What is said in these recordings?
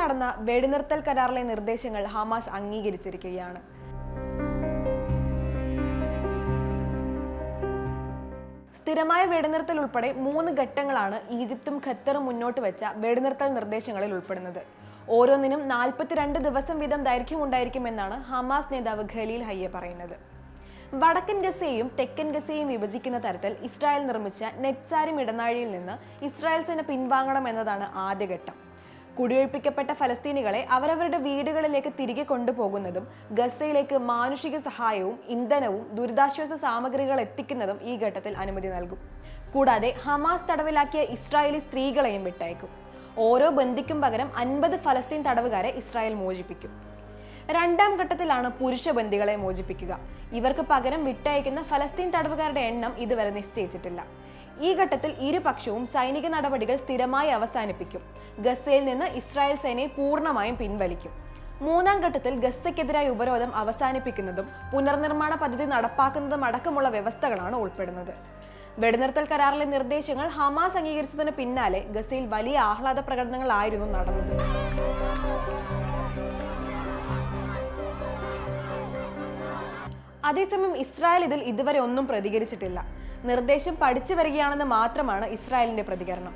നടന്ന വെടിനിർത്തൽ കരാറിലെ നിർദ്ദേശങ്ങൾ ഹമാസ് അംഗീകരിച്ചിരിക്കുകയാണ്. സ്ഥിരമായ വെടിനിർത്തൽ ഉൾപ്പെടെ മൂന്ന് ഘട്ടങ്ങളാണ് ഈജിപ്തും ഖത്തറും മുന്നോട്ട് വെച്ച വെടിനിർത്തൽ നിർദ്ദേശങ്ങളിൽ ഉൾപ്പെടുന്നത്. ഓരോന്നിനും നാൽപ്പത്തിരണ്ട് ദിവസം വീതം ദൈർഘ്യം ഉണ്ടായിരിക്കുമെന്നാണ് ഹമാസ് നേതാവ് ഖലീൽ ഹയ്യ പറയുന്നത്. വടക്കൻ ഗസയെയും തെക്കൻ ഗസയെയും വിഭജിക്കുന്ന തരത്തിൽ ഇസ്രായേൽ നിർമ്മിച്ച നെറ്റ്സാരിം ഇടനാഴിയിൽ നിന്ന് ഇസ്രായേൽ സേന പിൻവാങ്ങണം എന്നതാണ് ആദ്യഘട്ടം കുടിയൊഴിപ്പിക്കപ്പെട്ട ഫലസ്തീനികളെ അവരവരുടെ വീടുകളിലേക്ക് തിരികെ കൊണ്ടുപോകുന്നതും ഗസയിലേക്ക് മാനുഷിക സഹായവും ഇന്ധനവും ദുരിതാശ്വാസ സാമഗ്രികൾ എത്തിക്കുന്നതും ഈ ഘട്ടത്തിൽ അനുമതി നൽകും. കൂടാതെ ഹമാസ് തടവിലാക്കിയ ഇസ്രായേലി സ്ത്രീകളെയും വിട്ടയക്കും. ഓരോ ബന്ദിക്കും പകരം അൻപത് ഫലസ്തീൻ തടവുകാരെ ഇസ്രായേൽ മോചിപ്പിക്കും. രണ്ടാം ഘട്ടത്തിലാണ് പുരുഷ ബന്ദികളെ മോചിപ്പിക്കുക. ഇവർക്ക് പകരം വിട്ടയക്കുന്ന ഫലസ്തീൻ തടവുകാരുടെ എണ്ണം ഇതുവരെ നിശ്ചയിച്ചിട്ടില്ല. ഈ ഘട്ടത്തിൽ ഇരുപക്ഷവും സൈനിക നടപടികൾ സ്ഥിരമായി അവസാനിപ്പിക്കും. ഗസയിൽ നിന്ന് ഇസ്രായേൽ സേനയെ പൂർണമായും പിൻവലിക്കും. മൂന്നാം ഘട്ടത്തിൽ ഗസയ്ക്കെതിരായ ഉപരോധം അവസാനിപ്പിക്കുന്നതും പുനർനിർമ്മാണ പദ്ധതി നടപ്പാക്കുന്നതും അടക്കമുള്ള വ്യവസ്ഥകളാണ് ഉൾപ്പെടുന്നത്. വെടിനിർത്തൽ കരാറിലെ നിർദ്ദേശങ്ങൾ ഹമാസ് അംഗീകരിച്ചതിന് പിന്നാലെ ഗസയിൽ വലിയ ആഹ്ലാദ പ്രകടനങ്ങളായിരുന്നു നടന്നത്. അതേസമയം ഇസ്രായേൽ ഇതിൽ ഇതുവരെ ഒന്നും പ്രതികരിച്ചിട്ടില്ല. നിർദ്ദേശം പഠിച്ചു വരികയാണെന്ന് മാത്രമാണ് ഇസ്രായേലിന്റെ പ്രതികരണം.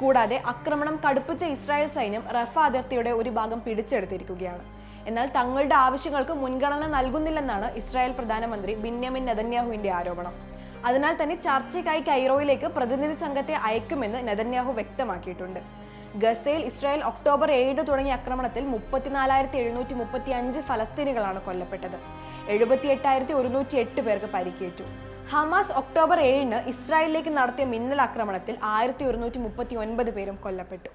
കൂടാതെ ആക്രമണം കടുപ്പിച്ച ഇസ്രായേൽ സൈന്യം റഫ അതിർത്തിയുടെ ഒരു ഭാഗം പിടിച്ചെടുത്തിരിക്കുകയാണ്. എന്നാൽ തങ്ങളുടെ ആവശ്യങ്ങൾക്ക് മുൻഗണന നൽകുന്നില്ലെന്നാണ് ഇസ്രായേൽ പ്രധാനമന്ത്രി ബിന്യാമിൻ നെതന്യാഹുവിന്റെ ആരോപണം. അതിനാൽ തന്നെ ചർച്ചയ്ക്കായി കൈറോയിലേക്ക് പ്രതിനിധി സംഘത്തെ അയക്കുമെന്ന് നെതന്യാഹു വ്യക്തമാക്കിയിട്ടുണ്ട്. ഗസയിൽ ഇസ്രായേൽ ഒക്ടോബർ ഏഴിന് തുടങ്ങിയ ആക്രമണത്തിൽ മുപ്പത്തിനാലായിരത്തി എഴുന്നൂറ്റി മുപ്പത്തി അഞ്ച് ഫലസ്തീനികളാണ് കൊല്ലപ്പെട്ടത്. എഴുപത്തി എട്ടായിരത്തി ഒരുന്നൂറ്റി എട്ട് പേർക്ക് പരിക്കേറ്റു. ഹമാസ് ഒക്ടോബർ ഏഴിന് ഇസ്രായേലിലേക്ക് നടത്തിയ മിന്നൽ ആക്രമണത്തിൽ ആയിരത്തി ഒരുന്നൂറ്റി മുപ്പത്തി ഒൻപത് പേരും കൊല്ലപ്പെട്ടു.